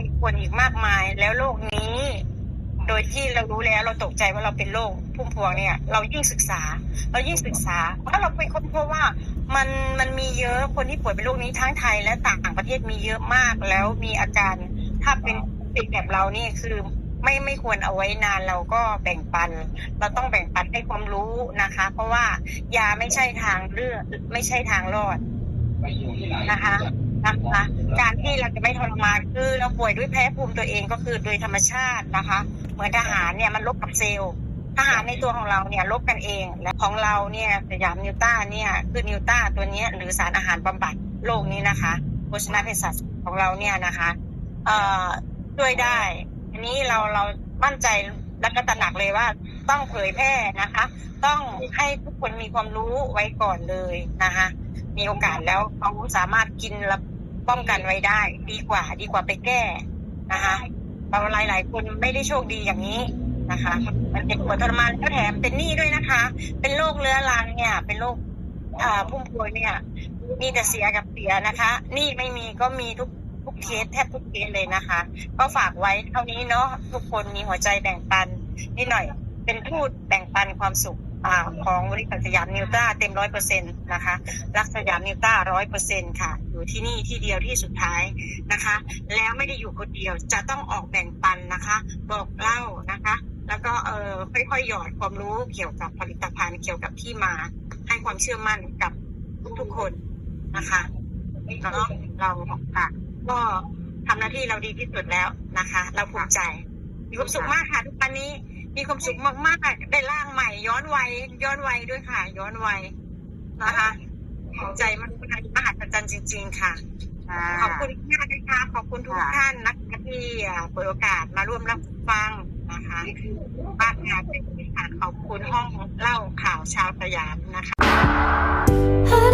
มีคนอีกมากมาย แล้วโลกนี้ โดยที่เรารู้แล้วเราตกใจว่าเราเป็นโรคพุ่มพวงเนี่ย เรายิ่งศึกษา เรายิ่งศึกษา เพราะเราไปค้นพบว่ามันมันมีเยอะคนที่ป่วยเป็นโรคนี้ทั้งไทยและต่างประเทศมีเยอะมากแล้วมีอาการถ้าเป็นเป็นแบบเรานี่คือไม่ไม่ควรเอาไว้นานเราก็แบ่งปัน เราต้องแบ่งปันให้ความรู้นะคะ เพราะว่ายาไม่ใช่ทางเลือกไม่ใช่ทางรอดนะคะ นะคะ การที่เราจะไม่ทรมานคือเราป่วยด้วยแพ้ภูมิตัวเองก็คือโดยธรรมชาตินะคะ เหมือนทหารเนี่ยมันลบกับเซลล์ทหารในตัวของเราเนี่ยลบกันเองและของเราเนี่ยสยามนิวต้าเนี่ยคือนิวต้าตัวนี้หรือสารอาหารบำบัดโรคนี้นะคะโภชนาเภสัชของเราเนี่ยนะคะเอ่อช่วยได้ อันนี้เราเรามั่นใจและก็ตระหนักเลยว่าต้องเผยแพร่นะคะ ต้องให้ทุกคนมีความรู้ไว้ก่อนเลยนะคะ มีโอกาสแล้วเขาสามารถกินและ ป้องกันไว้ได้ ดีกว่าดีกว่าไปแก้นะคะบางรายหลายคนไม่ได้โชคดีอย่างนี้นะคะ มันเจ็บปวดทรมานแล้วแถมเป็นหนี้ด้วยนะคะ เป็นโรคเรื้อรังเนี่ย เป็นโรคอ่าพุ่มพวงเนี่ย มีแต่เสียกับเสียนะคะหนี้ไม่มีก็มีทุกทุกเคสแทบทุกเคสเลยนะคะ ก็ฝากไว้เท่านี้เนาะทุกคนมีหัวใจแบ่งปันนิดหน่อย เป็นทูตแบ่งปันความสุข ของบริษัทสยามนิวต้าเต็มร้อยเปอร์เซ็นต์นะคะรักสยามนิวต้าร้อยเปอร์เซ็นต์ค่ะ อยู่ที่นี่ที่เดียวที่สุดท้ายนะคะ แล้วไม่ได้อยู่คนเดียวจะต้องออกแบ่งปันนะคะ บอกเล่านะคะ แล้วก็เออค่อยๆหยอดความรู้เกี่ยวกับผลิตภัณฑ์เกี่ยวกับที่มา ให้ความเชื่อมั่นกับทุกๆคนนะคะเนาเราค่ะก็ทำหน้าที่เราดีที่สุดแล้วนะคะ เราภูมิใจมีความสุขมากค่ะทุกวันนี้ มีความสุขมากๆ ได้ร่างใหม่ ย้อนวัยย้อนวัยด้วยค่ะ ย้อนวัยนะคะภูมิใจมากมหัศจรรย์จริง ๆ ค่ะ ขอบคุณมากนะคะขอบคุณทุกท่านนะคะที่อ่าเปิดโอกาสมาร่วมรับฟังนะคะบ้านงานเป็นที่ค่ะขอบคุณห้องเล่าข่าวชาวสยามนะคะ하루